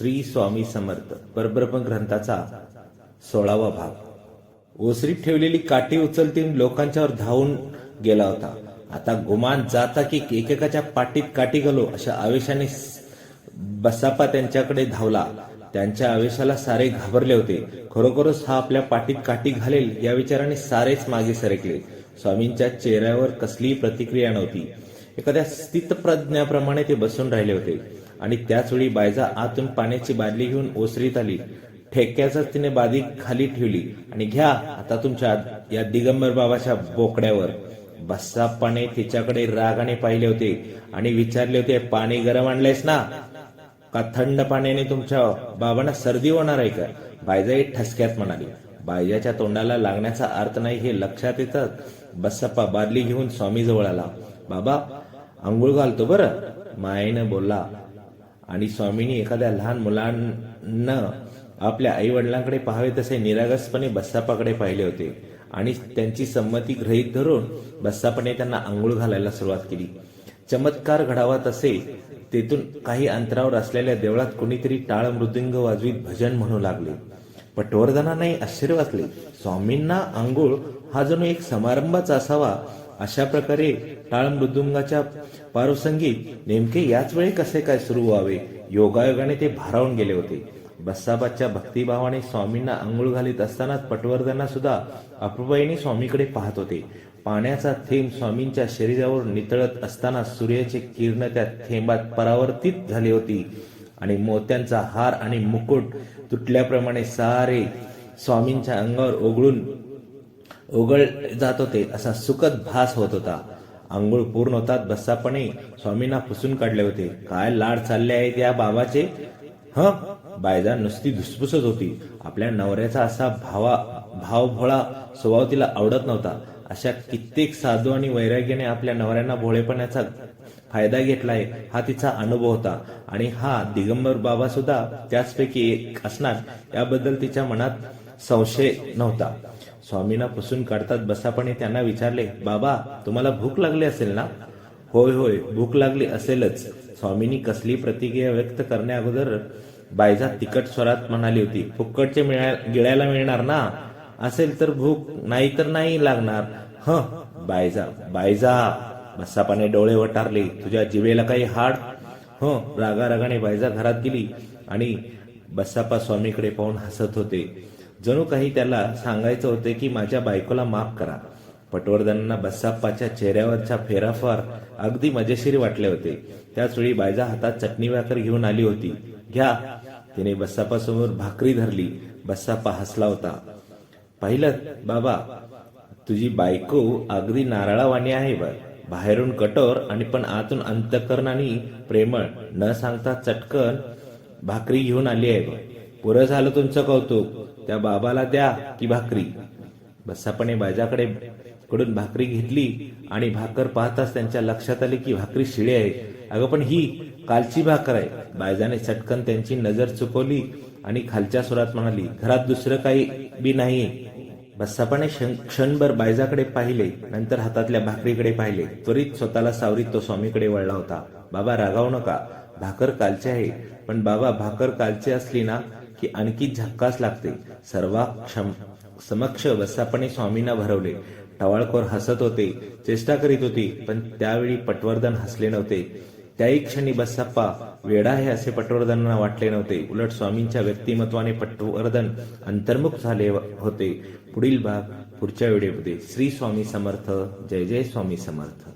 श्री स्वामी समर्थ परब्रह्म ग्रंथाचा सोळावा भाग. ओसरीत ठेवलेली काठी उचलतीन लोकांच्यावर धावून गेला होता. आता गुमान जाता की एकेकाच्या पाठीत काठी घालो अशा आवेशाने बसापा त्यांच्याकडे धावला. त्यांच्या आवेशाला सारे घाबरले होते. खरोखरच हा आपल्या पाठीत काठी घालेल या विचाराने सारेच मागे सरकले. स्वामींच्या चेहऱ्यावर कसलीही प्रतिक्रिया नव्हती. एखाद्या स्थितप्रज्ञाप्रमाणे ते बसून राहिले होते. आणि त्याचवेळी बायजा आतून पाण्याची बादली घेऊन ओसरीत आली. ठेक्याचाच तिने बादी खाली ठेवली. आणि घ्या आता तुमच्या या दिगंबर बाबाच्या बोकड्यावर. बस्साप्पाने तिच्याकडे रागाने पाहिले होते आणि विचारले होते पाणी गरम आणलंयस ना? का थंड पाण्याने तुमच्या बाबांना सर्दी होणार आहे का? बायजाई ठसक्यात म्हणाली बायजाच्या तोंडाला लागण्याचा अर्थ नाही हे लक्षात येतात बस्सप्पा बादली घेऊन स्वामी जवळ आला. बाबा आंघोळ घालतो बरं. मायेनं बोलला आणि स्वामींनी एखाद्या लहान मुलांना आपल्या आई वडिलांकडे पाहावे तसे निरागसपणे बस्सापाकडे पाहिले होते. आणि त्यांची संमती गृहीत धरून बस्सापणे त्यांना आंघोळ घालायला सुरुवात केली. चमत्कार घडावा तसे तेथून काही अंतरावर असलेल्या देवळात कोणीतरी टाळ मृदुंग वाजवीत भजन म्हणू लागले. पटवर्धनांनाही आश्चर्य वाचले स्वामींना आंघोळ हा जणू एक समारंभच असावा अशा प्रकारे टाळ मृदुंगाच्या पारुसंगीत नेमके याच वेळी कसे काय सुरू व्हावे? योगायोगाने ते भारावून गेले होते. बस्साबाच्या भक्तिभावाने स्वामींना आंघोळ घालीत असतानाच पटवर्धना सुद्धा अप्रूबाईने स्वामीकडे पाहत होते. पाण्याचा थेंब स्वामींच्या शरीरावर नितळत असताना सूर्याचे किरण त्या थेंबात परावर्तित झाली होती आणि मोत्यांचा हार आणि मुकुट तुटल्याप्रमाणे सारे स्वामींच्या अंगावर ओघळून ओघळ जात होते असा सुखद भास होत होता. आंघोळ पूर्ण होतात बस्सापणे स्वामींना पुसून काढले होते. काय लाड चालले आहेत या बाबाचे? ह? बायजा नुसती धुसफुसत होती. आपल्या नवऱ्याचा असा भावा भावभोळा स्वभाव तिला आवडत नव्हता. अशा कित्येक साधू आणि वैराग्याने आपल्या नवऱ्यांना भोळेपणाचा फायदा घेतलाय हा तिचा अनुभव होता. आणि हा दिगंबर बाबा सुद्धा त्याचपैकी एक असणार याबद्दल तिच्या मनात संशय नव्हता. स्वामींना पुसून काढतात बसापणे त्यांना विचारले बाबा तुम्हाला भूक लागली असेल ना? होय होय भूक लागली असेलच. स्वामींनी कसली प्रतिक्रिया व्यक्त करण्या अगोदर बायजा तिकट स्वरात म्हणाली होती फुकटचे गिळायला मिळणार ना? असेल तर भूक नाही तर नाही लागणार. ह बायजा बायजा बसापाने डोळे वटारले तुझ्या जिवेला काही हाड? हो रागारागाने बायजा घरात गेली आणि बसापा स्वामीकडे पाहून हसत होते. जणू काही त्याला सांगायचं होते की माझ्या बायकोला माफ करा. पटवर्धनांना बस्साप्पाच्या चेहऱ्यावरच्या फेराफार अगदी मजेशीर वाटले होते. त्याच वेळी बायजा हातात चटणी भाकर घेऊन आली होती. घ्या. तिने बस्सापासमोर भाकरी धरली. बस्साप्पा हसला होता. पाहिलं बाबा तुझी बायको अगदी नारळावाणी आहे बा बाहेरून कठोर आणि पण आतून अंतकरणाने प्रेमळ. न सांगता चटकन भाकरी घेऊन आली आहे बा पुरं झालं तुमचं कौतुक. त्या बाबाला द्या की भाकरी. बस्सापणे बाजाकडे कडून भाकरी घेतली आणि भाकर पाहताच त्यांच्या लक्षात आले की भाकरी शिळे आहे अगं पण ही कालची भाकर आहे. बायजाने चटकन त्यांची नजर चुकवली आणि खालच्या सुरात म्हणाली घरात दुसरं काही बी नाही बस्सापाने क्षणभर बायजाकडे पाहिले नंतर हातातल्या भाकरीकडे पाहिले. त्वरित स्वतःला सावरीत तो स्वामीकडे वळला होता. बाबा रागावू नका. भाकर कालची आहे. पण बाबा भाकर कालची असली ना की आणखी झक्कास लागते. सर्वा क्षम समक्ष वसापणे स्वामींना भरवले. टवाळखोर हसत होते. चेष्टा करीत होती पण त्यावेळी पटवर्धन हसले नव्हते. त्याही क्षणी बस्साप्पा वेडा आहे असे पटवर्धनांना वाटले नव्हते. उलट स्वामींच्या व्यक्तिमत्वाने पटवर्धन अंतर्मुख झाले होते. पुढील भाग पुढच्या व्हिडिओमध्ये श्री स्वामी समर्थ. जय जय स्वामी समर्थ.